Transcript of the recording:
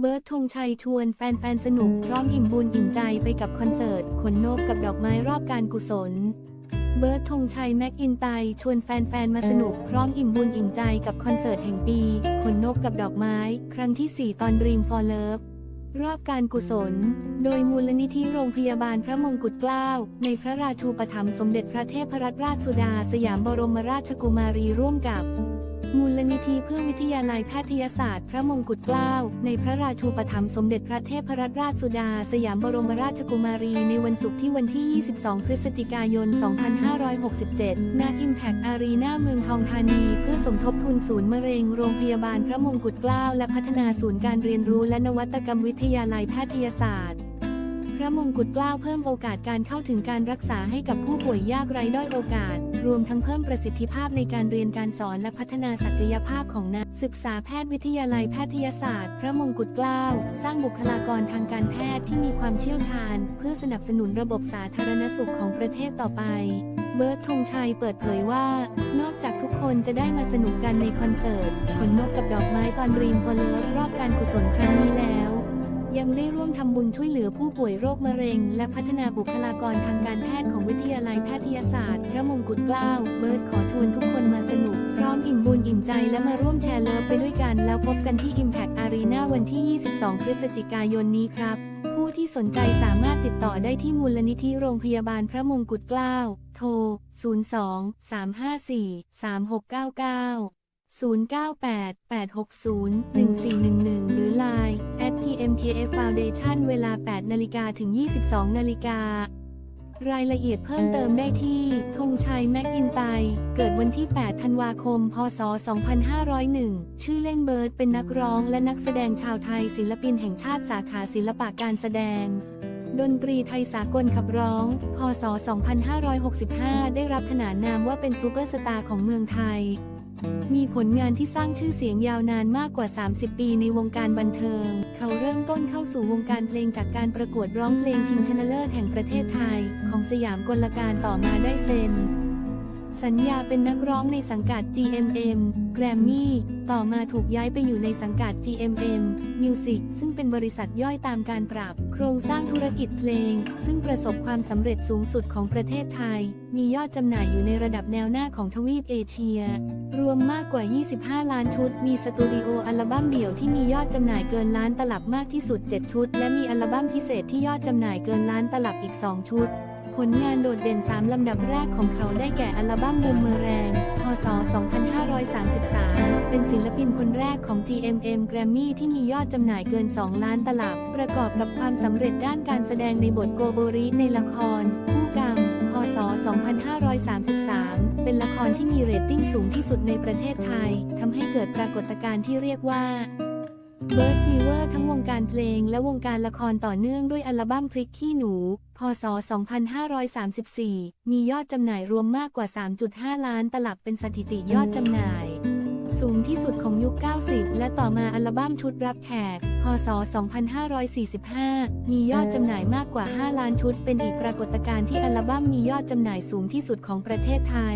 เบิร์ดธงชัยชวนแฟนๆ สนุกพร้อมอิ่มบุญอิ่มใจไปกับคอนเสิร์ต ขนนกกับดอกไม้รอบการกุศล เบิร์ดธงชัยแม็กอินไตชวนแฟนๆ มาสนุกพร้อมอิ่มบุญอิ่มใจกับคอนเสิร์ตแห่งปี ขนนกกับดอกไม้ ครั้งที่ 4 ตอน Dream for Love รอบการกุศล โดยมูลนิธิโรงพยาบาลพระมงกุฎเกล้า ในพระราชูปถัมภ์สมเด็จพระเทพรัตนราชสุดา สยามบรมราชกุมารีร่วมกับ มูลนิธิเพื่อวิทยาลัยแพทยศาสตร์ พระมงกุฎเกล้า ในพระราชูปถัมภ์สมเด็จพระเทพรัตนราชสุดา สยามบรมราชกุมารี ในวันศุกร์ที่วันที่ 22 พฤศจิกายน 2567ณ Impact Arena เมืองทองธานี เพื่อสมทบทุนศูนย์มะเร็ง โรงพยาบาลพระมงกุฎเกล้า และพัฒนาศูนย์การเรียนรู้และนวัตกรรมวิทยาลัยแพทยศาสตร์พระมงกุฎเกล้าเพิ่มโอกาสการเข้าถึงการรักษาให้กับผู้ป่วยยากไร้ด้อยโอกาส รวมทั้งเพิ่มประสิทธิภาพในการเรียนการสอนและพัฒนาศักยภาพของนักศึกษาแพทย์วิทยาลัยแพทยศาสตร์ พระมงกุฎเกล้า สร้างบุคลากรทางการแพทย์ที่มีความเชี่ยวชาญ เพื่อสนับสนุนระบบสาธารณสุขของประเทศต่อไปเบิร์ดธงชัยเปิดเผยว่า นอกจากทุกคนจะได้มาสนุกกันในคอนเสิร์ตขนนกกับดอกไม้ตอนรีมฟอลเลอร์รอบการกุศลครั้งนี้ ยังได้ร่วมทำบุญช่วยเหลือผู้ป่วยโรคมะเร็ง และพัฒนาบุคลากรทางการแพทย์ของวิทยาลัยแพทยศาสตร์ พระมงกุฎเกล้า เบิร์ดขอชวนทุกคนมาสนุก พร้อมอิ่มบุญอิ่มใจและมาร่วมแชร์เลิฟไปด้วยกัน แล้วพบกันที่ Impact Arena วันที่ 22 พฤศจิกายนนี้ครับ ผู้ที่สนใจสามารถติดต่อได้ที่มูลนิธิโรงพยาบาลพระมงกุฎเกล้า โทร 02 354 3699 098 860 1411 หรือ Line @pmtf foundation เวลา 8 นาฬิกาถึง 22 นาฬิการายละเอียดเพิ่มเติมได้ที่ ธงชัยแม็กอินไตเกิดวันที่ 8 ธันวาคม พศ 2501 ชื่อเล่นเบิร์ดเป็นนักร้องและนักแสดงชาวไทยศิลปินแห่งชาติสาขาศิลปะการแสดง ดนตรีไทยสากลขับร้อง พศ 2565 ได้รับขนานนามว่าเป็นซูเปอร์สตาร์ของเมืองไทย มีผลงานที่สร้างชื่อเสียงยาวนานมากกว่า 30 ปีในวงการบันเทิง เขาเริ่มต้นเข้าสู่วงการเพลงจากการประกวดร้องเพลงชิงชนะเลิศแห่งประเทศไทย ของสยามกลการต่อมาได้เซ็น สัญญาเป็นนักร้องในสังกัด GMM Grammy ต่อมาถูกย้ายไปอยู่ในสังกัด GMM Music ซึ่งเป็นบริษัทย่อยตามการปรับ โครงสร้างธุรกิจเพลง ซึ่งประสบความสำเร็จสูงสุดของประเทศไทย มียอดจำหน่ายอยู่ในระดับแนวหน้าของทวีปเอเชีย รวมมากกว่า 25 ล้านชุด มีสตูดิโออัลบั้มเดี่ยวที่มียอดจำหน่ายเกินล้านตลับมากที่สุด 7 ชุด และมีอัลบั้มพิเศษที่ยอดจำหน่ายเกินล้านตลับอีก 2 ชุด ผลงานโดดเด่น 3 ลำดับแรกของเขาได้แก่อัลบั้มบูมเมอแรง พศ 2533 เป็นศิลปินคนแรกของ GMM Grammy ที่มียอดจำหน่ายเกิน 2 ล้านตลับ ประกอบกับความสำเร็จด้านการแสดงในบทโกโบริในละคร คู่กรรม พศ 2533 เป็นละครที่มีเรตติ้งสูงที่สุดในประเทศไทยทำให้เกิดปรากฏการณ์ที่เรียกว่า เบิร์ดฟีเวอร์ทั้งวงการเพลงและวงการละครต่อเนื่องด้วยอัลบั้มพริกขี้หนู พศ 2534 มียอดจำหน่ายรวมมากกว่า 3.5 ล้านตลับเป็นสถิติยอดจำหน่าย สูงที่สุดของยุค 90 และต่อมาอัลบั้มชุดรับแขก พศ 2545 มียอดจำหน่ายมากกว่า 5 ล้านชุด เป็นอีกปรากฏการณ์ที่อัลบั้มมียอดจำหน่ายสูงที่สุดของประเทศไทย